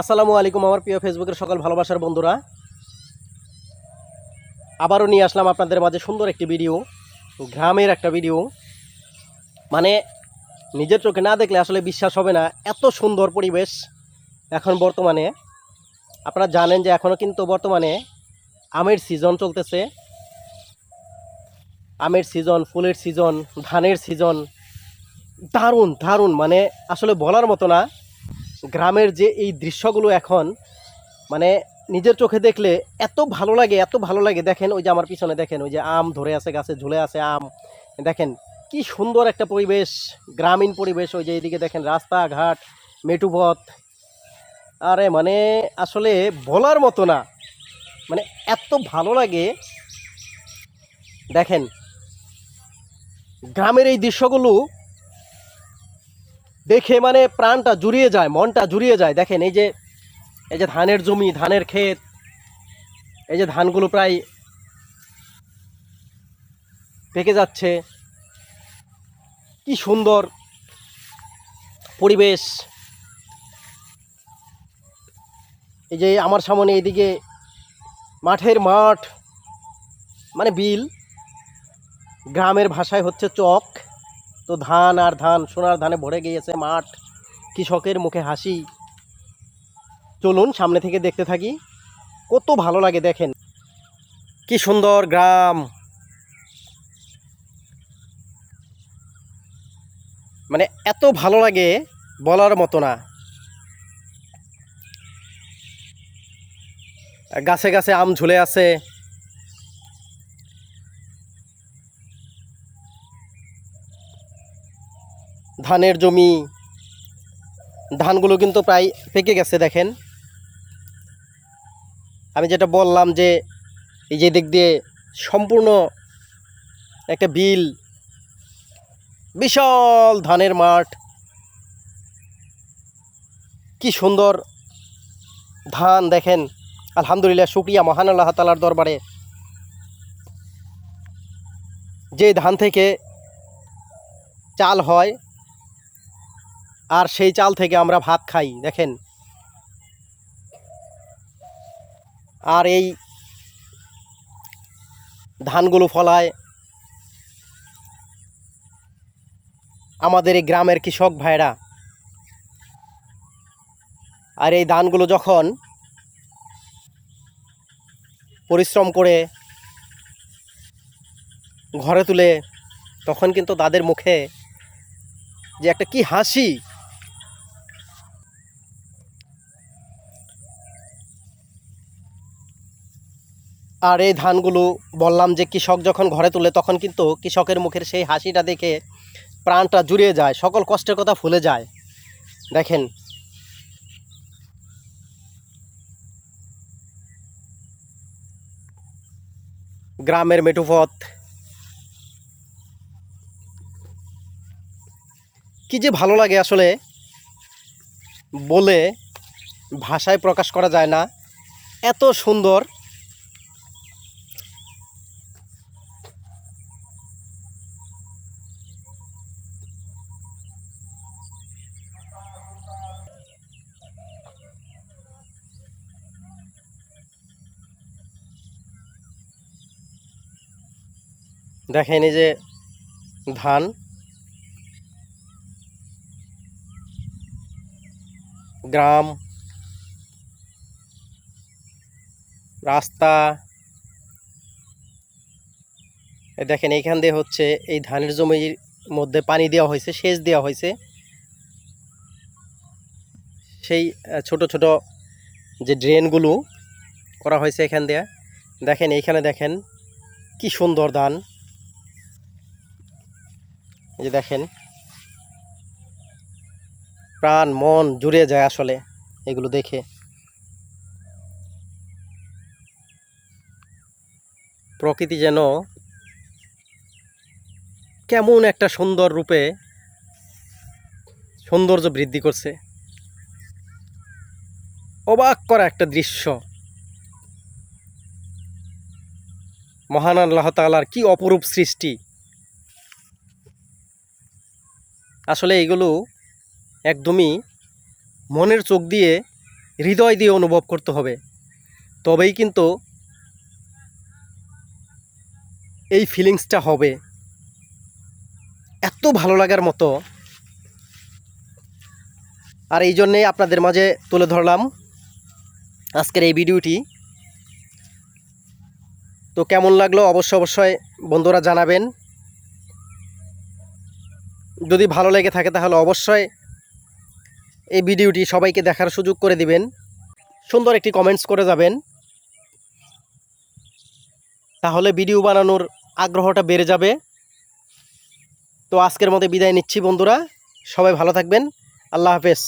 আসসালামু আলাইকুম, আমার প্রিয় ফেসবুকের সকল ভালোবাসার বন্ধুরা। আবারও নিয়ে আসলাম আপনাদের মাঝে সুন্দর একটি ভিডিও গ্রামের একটা ভিডিও মানে নিজের চোখে না দেখলে আসলে বিশ্বাস হবে না, এত সুন্দর পরিবেশ এখন বর্তমানে। আপনারা জানেন যে এখনও কিন্তু বর্তমানে আমের সিজন চলতেছে। আমের সিজন ফুলের সিজন ধানের সিজন দারুণ দারুণ মানে আসলে বলার মতো না। গ্রামের যে এই দৃশ্যগুলো এখন মানে নিজের চোখে দেখলে এত ভালো লাগে, এত ভালো লাগে। দেখেন ওই যে আমার পিছনে দেখেন, ওই যে আম ধরে আছে গাছে, ঝুলে আছে আম। দেখেন কি সুন্দর একটা পরিবেশ, গ্রামীণ পরিবেশ, ওই যে এইদিকে দেখেন রাস্তাঘাট মেটুপথ আরে মানে আসলে বলার মতো না। মানে এত ভালো লাগে। দেখেন, গ্রামের এই দৃশ্যগুলো দেখে মানে প্রাণটা জুড়িয়ে যায়, মনটা জুড়িয়ে যায়। দেখেন, এই যে এই যে ধানের জমি, ধানের ক্ষেত, এই যে ধানগুলো প্রায় পেকে যাচ্ছে। কি সুন্দর পরিবেশ। এই যে আমার সামনে এদিকে মাঠের মাঠ মানে বিল, গ্রামের ভাষায় হচ্ছে চক। তো ধান আর ধান, সোনার ধানে ভরে গিয়েছে মাঠ। কৃষকের মুখে হাসি। চলুন সামনে থেকে দেখতে থাকি। কত ভালো লাগে দেখেন। কি সুন্দর গ্রাম। মানে এত ভালো লাগে বলার মতো না। গাছে গাছে আম ঝুলে আছে। ধানের জমি, ধানগুলো কিন্তু প্রায় পেকে গেছে দেখেন। আমি যেটা বললাম যে, এই যে দিক দিয়ে সম্পূর্ণ একটা বিল, বিশাল ধানের মাঠ। কি সুন্দর ধান দেখেন। আলহামদুলিল্লাহ, শুক্রিয়া মহান আল্লাহ তালার দরবারে। যে ধান থেকে চাল হয় আর সেই চাল থেকে আমরা ভাত খাই, দেখেন। আর এই ধানগুলো ফলায়। আমাদের এই গ্রামের কৃষক ভাইরা। আর এই ধানগুলো যখন পরিশ্রম করে ঘরে তুলে, তখন কিন্তু তাদের মুখে যে একটা কি হাসি আর এই ধানগুলো বললাম যে কৃষক যখন ঘরে তুলে তখন কিন্তু কৃষকের মুখের সেই হাসিটা দেখে প্রাণটা জুড়িয়ে যায়, সকল কষ্টের কথা ভুলে যায়। দেখেন। গ্রামের মেঠুপথ। কি যে ভালো লাগে আসলে বলে ভাষায় প্রকাশ করা যায় না। এত সুন্দর দেখেন এই যে ধান। গ্রাম। রাস্তা। দেখেন এইখান দিয়ে হচ্ছে এই ধানের জমির মধ্যে পানি দেওয়া হয়েছে, সেচ দেওয়া হয়েছে। সেই ছোট ছোট যে ড্রেনগুলো করা হয়েছে এখান দিয়ে। দেখেন এইখানে দেখেন কি সুন্দর ধান। যে দেখেন, প্রাণ, মন জুড়ে যায় আসলে এগুলো দেখে। প্রকৃতি যেন কেমন একটা সুন্দর রূপে সৌন্দর্য বৃদ্ধি করছে। অবাক করা একটা দৃশ্য। মহান আল্লাহ তাআলার কি অপরূপ সৃষ্টি। আসলে এগুলো একদমই মনের চোখ দিয়ে হৃদয় দিয়ে অনুভব করতে হবে। তবেই কিন্তু এই ফিলিংসটা হবে। এত ভালো লাগার মতো। আর এই জন্যেই আপনাদের মাঝে তুলে ধরলাম আজকের এই ভিডিওটি। তো কেমন লাগল? অবশ্য অবশ্যই বন্ধুরা জানাবেন। যদি ভালো লেগে থাকে তাহলে অবশ্যই এই ভিডিওটি সবাইকে দেখার সুযোগ করে দিবেন। সুন্দর একটি কমেন্টস করে যাবেন। তাহলে ভিডিও বানানোর আগ্রহটা বেড়ে যাবে। তো আজকের মতো বিদায় নিচ্ছি বন্ধুরা। সবাই ভালো থাকবেন। আল্লাহ হাফেজ।